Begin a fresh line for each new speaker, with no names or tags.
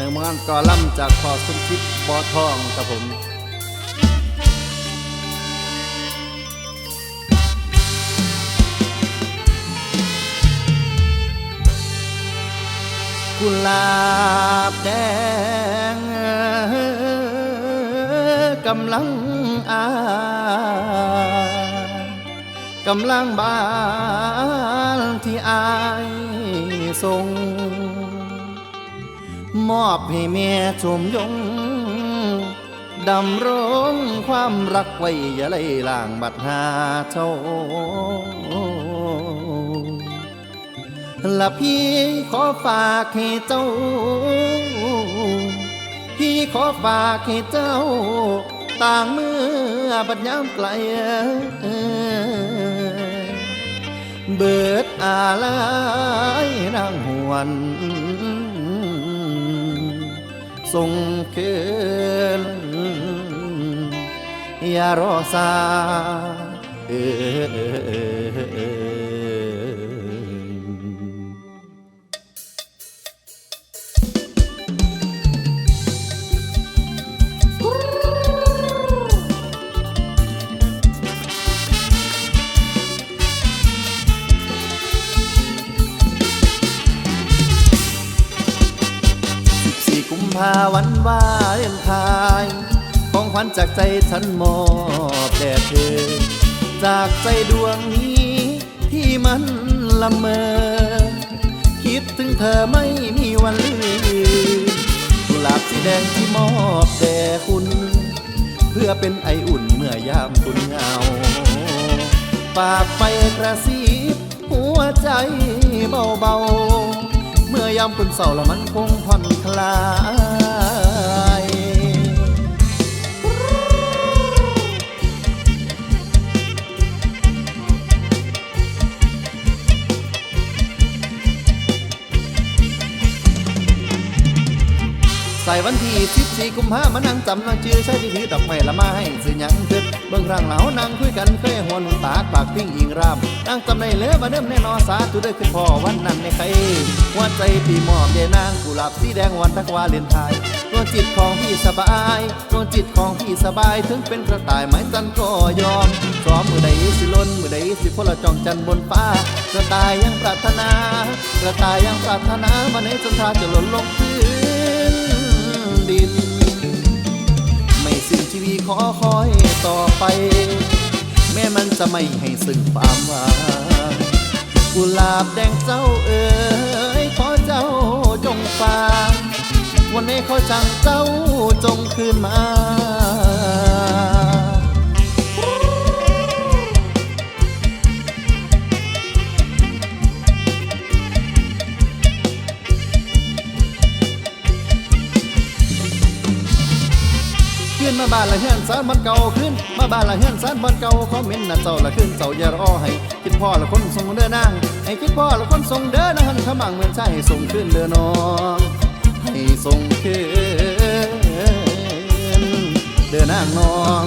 ในงานกอล่ำจากพอสมคิดบอทองครับผมกุหลาบแดงกำลังอากำลังบานที่อายส่ง มอบให้แม่ชมยง ดำรงความรักไว้อย่าไล่ล่างบัดหาเจ้าละพี่ขอฝากให้เจ้า พี่ขอฝากให้เจ้า ต่างเมื่อบัดยามไกลเบิดอะไรนางหวน ส่งคืนอย่ารอสาเออาวันวาเลนทน์ของขวัญจากใจฉันมอบแด่เธอ จากใจดวงนี้ที่มันละเมอ คิดถึงเธอไม่มีวันลืมกุหลาบสีแดงที่มอบแด่คุณ เพื่อเป็นไออุ่นเมื่อยามคุณเหงาฝากไปกระซิบหัวใจเบาๆ ยามคนเศร้าแล้วมันคงผ่อนคลาย ส่วันที่สิบสี่กุมภามานั่งจำนั่งจื้อใช้ที่ถือดอกไม้ละมาให้สื่อยังขึ้นเบื้องร่างเหลานั่งคุยกันเคยหัวหนุนตากปากพิ้งอิงรามนั่งจำในเลือมาเดิมแน่นอนสาธุเด้อคือพ่อวันนั้นในใครหัวใจพี่มอบเดนางกุหลาบสีแดงวันทักวาเลนไทน์ดวงจิตของพี่สบายดวงจิตของพี่สบายถึงเป็นกระต่ายไม้จันก็ยอมซ้อมมือใดสิล้นมือใดสิพลจองจันบนฟ้ากระต่ายยังปรารถนา กระต่ายยังปรารถนาวันนี้จนทาจะหล่นลงพื้ ดิน ไม่สิ้นชีวิตขอคอยต่อไป แม้มันจะไม่ให้ซึ่งความหวังกุหลาบแดงเจ้าเอ๋ยขอเจ้าจงฟังวันนี้ขอจังเจ้าจงคืนมา ขึ้นมาบ้านละเฮือนสารบันเก่าขึ้นมาบ้านละเฮือนสารบันเก่าคอมเมนต์น่ะเจ้าละขึ้นเจ้าอย่ารอให้คิดพ่อละคนส่งเด้อนางให้คิดพ่อละคนส่งเด้อนะฮันขมังเหมือนใช่ส่งขึ้นเด้อน้องให้ส่งขึ้นเด้อนางน้อง